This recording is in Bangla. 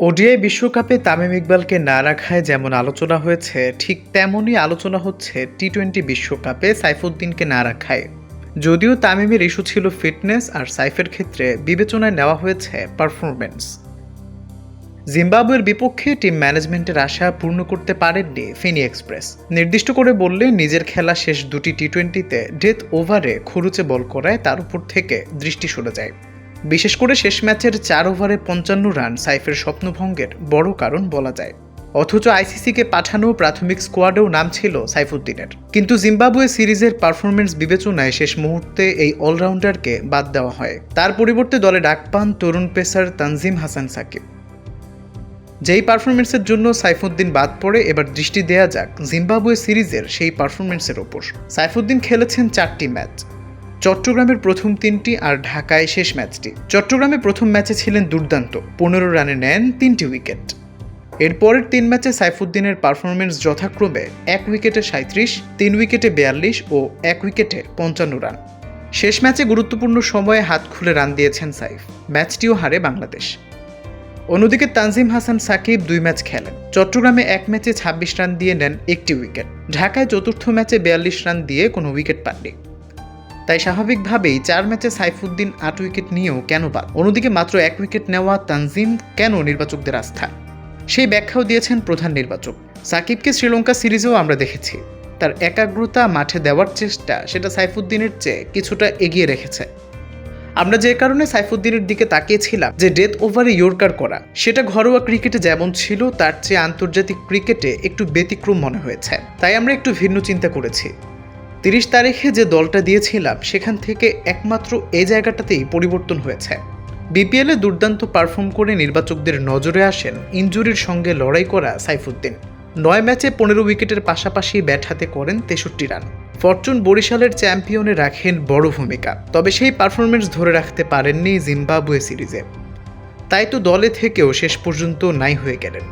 ওডিআই বিশ্বকাপে তামিম ইকবালকে না রাখায় যেমন আলোচনা হয়েছে, ঠিক তেমনই আলোচনা হচ্ছে টি টোয়েন্টি বিশ্বকাপে সাইফুদ্দিনকে না রাখায়। যদিও তামিমের ইস্যু ছিল ফিটনেস আর সাইফের ক্ষেত্রে বিবেচনায় নেওয়া হয়েছে পারফরমেন্স জিম্বাবুয়ের বিপক্ষে টিম ম্যানেজমেন্টের আশা পূর্ণ করতে পারেননি ফেনি এক্সপ্রেস। নির্দিষ্ট করে বললে নিজের খেলা শেষ দুটি টি টোয়েন্টিতে ডেথ ওভারে খরুচে বল করায় তার উপর থেকে দৃষ্টি সরে যায়। বিশেষ করে শেষ ম্যাচের চার ওভারে পঞ্চান্ন রান সাইফের স্বপ্নভঙ্গের বড় কারণ বলা যায়। অথচ আইসিসিকে পাঠানো প্রাথমিক স্কোয়াডেও নাম ছিল সাইফুদ্দিনের। কিন্তু জিম্বাবুয়ে সিরিজের পারফরমেন্স বিবেচনায় শেষ মুহূর্তে এই অলরাউন্ডারকে বাদ দেওয়া হয়। তার পরিবর্তে দলে ডাক পান তরুণ পেসার তানজিম হাসান সাকিব। যেই পারফরমেন্সের জন্য সাইফুদ্দিন বাদ পড়ে, এবার দৃষ্টি দেয়া যাক জিম্বাবুয়ে সিরিজের সেই পারফরমেন্সের ওপর। সাইফুদ্দিন খেলেছেন চারটি ম্যাচ। চট্টগ্রামের প্রথম তিনটি আর ঢাকায় শেষ ম্যাচটি। চট্টগ্রামে প্রথম ম্যাচে ছিলেন দুর্দান্ত। পনেরো রানে নেন তিনটি উইকেট। এরপরের তিন ম্যাচে সাইফুদ্দিনের পারফরমেন্স যথাক্রমে এক উইকেটে সাঁত্রিশ তিন উইকেটে বিয়াল্লিশ ও এক উইকেটে পঞ্চান্ন রান। শেষ ম্যাচে গুরুত্বপূর্ণ সময়ে হাত খুলে রান দিয়েছেন সাইফ। ম্যাচটিও হারে বাংলাদেশ। অন্যদিকে তানজিম হাসান সাকিব দুই ম্যাচ খেলেন। চট্টগ্রামে এক ম্যাচে ছাব্বিশ রান দিয়ে নেন একটি উইকেট। ঢাকায় চতুর্থ ম্যাচে বিয়াল্লিশ রান দিয়ে কোনো উইকেট পাননি। তাই স্বাভাবিকভাবেই চার ম্যাচে সাইফুদ্দিন আট উইকেট নিয়েও কেন বাদ? অন্যদিকে মাত্র এক উইকেট নেওয়া তানজিম কেন নির্বাচকদের আস্থা? সেই ব্যাখ্যাও দিয়েছেন প্রধান নির্বাচক। সাকিবকে শ্রীলঙ্কা সিরিজেও আমরা দেখেছি। তার একাগ্রতা মাঠে দেওয়ার চেষ্টা সেটা সাইফুদ্দিনের চেয়ে কিছুটা এগিয়ে রেখেছে। আমরা যে কারণে সাইফুদ্দিনের দিকে তাকিয়েছিলাম যে ডেথ ওভারে ইয়র্কার করা, সেটা ঘরোয়া ক্রিকেটে যেমন ছিল, তার চেয়ে আন্তর্জাতিক ক্রিকেটে একটু ব্যতিক্রম মনে হয়েছে। তাই আমরা একটু ভিন্ন চিন্তা করেছি। তিরিশ তারিখে যে দলটা দিয়েছিলাম, সেখান থেকে একমাত্র এই জায়গাটাতেই পরিবর্তন হয়েছে। বিপিএলে দুর্দান্ত পারফর্ম করে নির্বাচকদের নজরে আসেন ইনজুরির সঙ্গে লড়াই করা সাইফুদ্দিন। নয় ম্যাচে পনেরো উইকেটের পাশাপাশি ব্যাট হাতে করেন তেষট্টি রান। ফরচুন বরিশালের চ্যাম্পিয়নে রাখেন বড় ভূমিকা, তবে সেই পারফরমেন্স ধরে রাখতে পারেননি জিম্বাবুয়ে সিরিজে। তাই তো দলে থেকেও শেষ পর্যন্ত নাই হয়ে গেলেন।